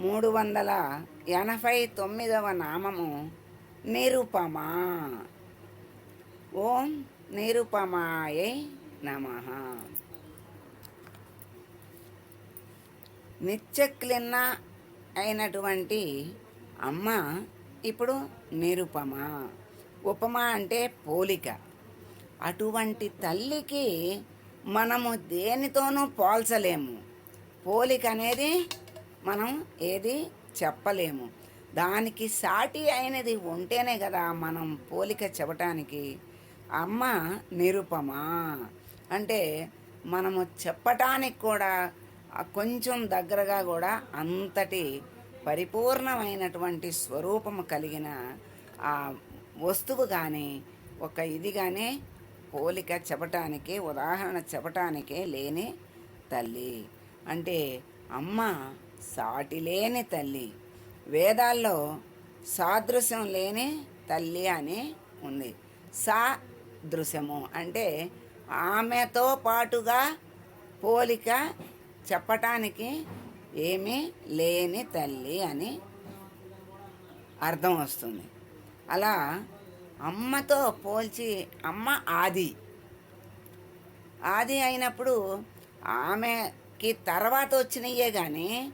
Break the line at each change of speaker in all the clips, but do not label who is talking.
మూడు వందల ఎనభై తొమ్మిదవ నామము నిరుపమా. ఓం నిరుపమాయే నమ. నిత్యక్లిన్న అయినటువంటి అమ్మ ఇప్పుడు నిరుపమ. ఉపమ అంటే పోలిక. అటువంటి తల్లికి మనము దేనితోనూ పోల్చలేము. పోలిక అనేది మనం ఏది చెప్పలేము. దానికి సాటి అయినది ఉంటేనే కదా మనం పోలిక చెప్పటానికి. అమ్మ నిరుపమా? అంటే మనము చెప్పటానికి కూడా కొంచెం దగ్గరగా కూడా అంతటి పరిపూర్ణమైనటువంటి స్వరూపము కలిగిన ఆ వస్తువు కానీ ఒక ఇది కానీ పోలిక చెప్పటానికి ఉదాహరణ చెప్పటానికే లేని తల్లి. అంటే అమ్మ సాటిలేని తల్లి. వేదాల్లో సాదృశ్యం లేని తల్లి అని ఉంది. సాదృశ్యము అంటే ఆమెతో పాటుగా పోలిక చెప్పటానికి ఏమీ లేని తల్లి అని అర్థం వస్తుంది. అలా అమ్మతో పోల్చి అమ్మ ఆది. ఆది అయినప్పుడు ఆమెకి తర్వాత వచ్చినయే కానీ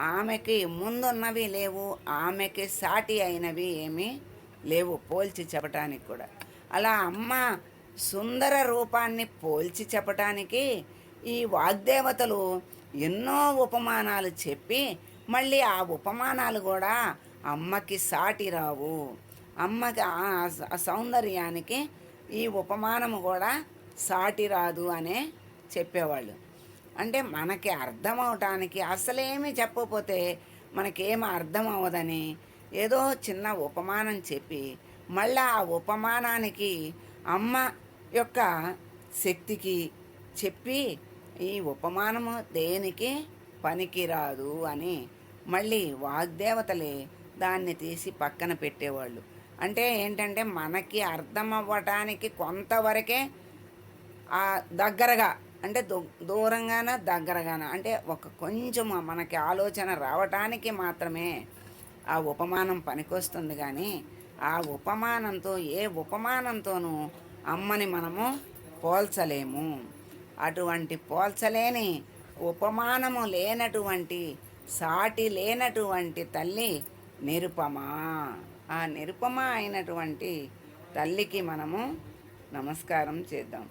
ఆమెకి ముందున్నవి లేవు ఆమెకి సాటి అయినవి ఏమీ లేవు పోల్చి చెప్పటానికి కూడా. అలా అమ్మ సుందర రూపాన్ని పోల్చి చెప్పటానికి ఈ వాగ్దేవతలు ఎన్నో ఉపమానాలు చెప్పి మళ్ళీ ఆ ఉపమానాలు కూడా అమ్మకి సాటి రావు. అమ్మకి ఆ సౌందర్యానికి ఈ ఉపమానము కూడా సాటి రాదు అనే చెప్పేవాళ్ళు. అంటే మనకి అర్థం అవటానికి అసలేమి చెప్పకపోతే మనకేమి అర్థం అవ్వదని ఏదో చిన్న ఉపమానం చెప్పి మళ్ళీ ఆ ఉపమానానికి అమ్మ యొక్క శక్తికి చెప్పి ఈ ఉపమానము దేనికి పనికిరాదు అని మళ్ళీ వాగ్దేవతలే దాన్ని తీసి పక్కన పెట్టేవాళ్ళు. అంటే ఏంటంటే మనకి అర్థం అవ్వటానికి కొంతవరకే దగ్గరగా అంటే దూ దూరంగాన దగ్గరగాన? అంటే ఒక కొంచెం మనకి ఆలోచన రావటానికి మాత్రమే ఆ ఉపమానం పనికొస్తుంది కానీ ఆ ఉపమానంతో ఏ ఉపమానంతోనూ అమ్మని మనము పోల్చలేము. అటువంటి పోల్చలేని ఉపమానము లేనటువంటి సాటి లేనటువంటి తల్లి నిరుపమా? ఆ నిరుపమ అయినటువంటి తల్లికి మనము నమస్కారం చేద్దాం.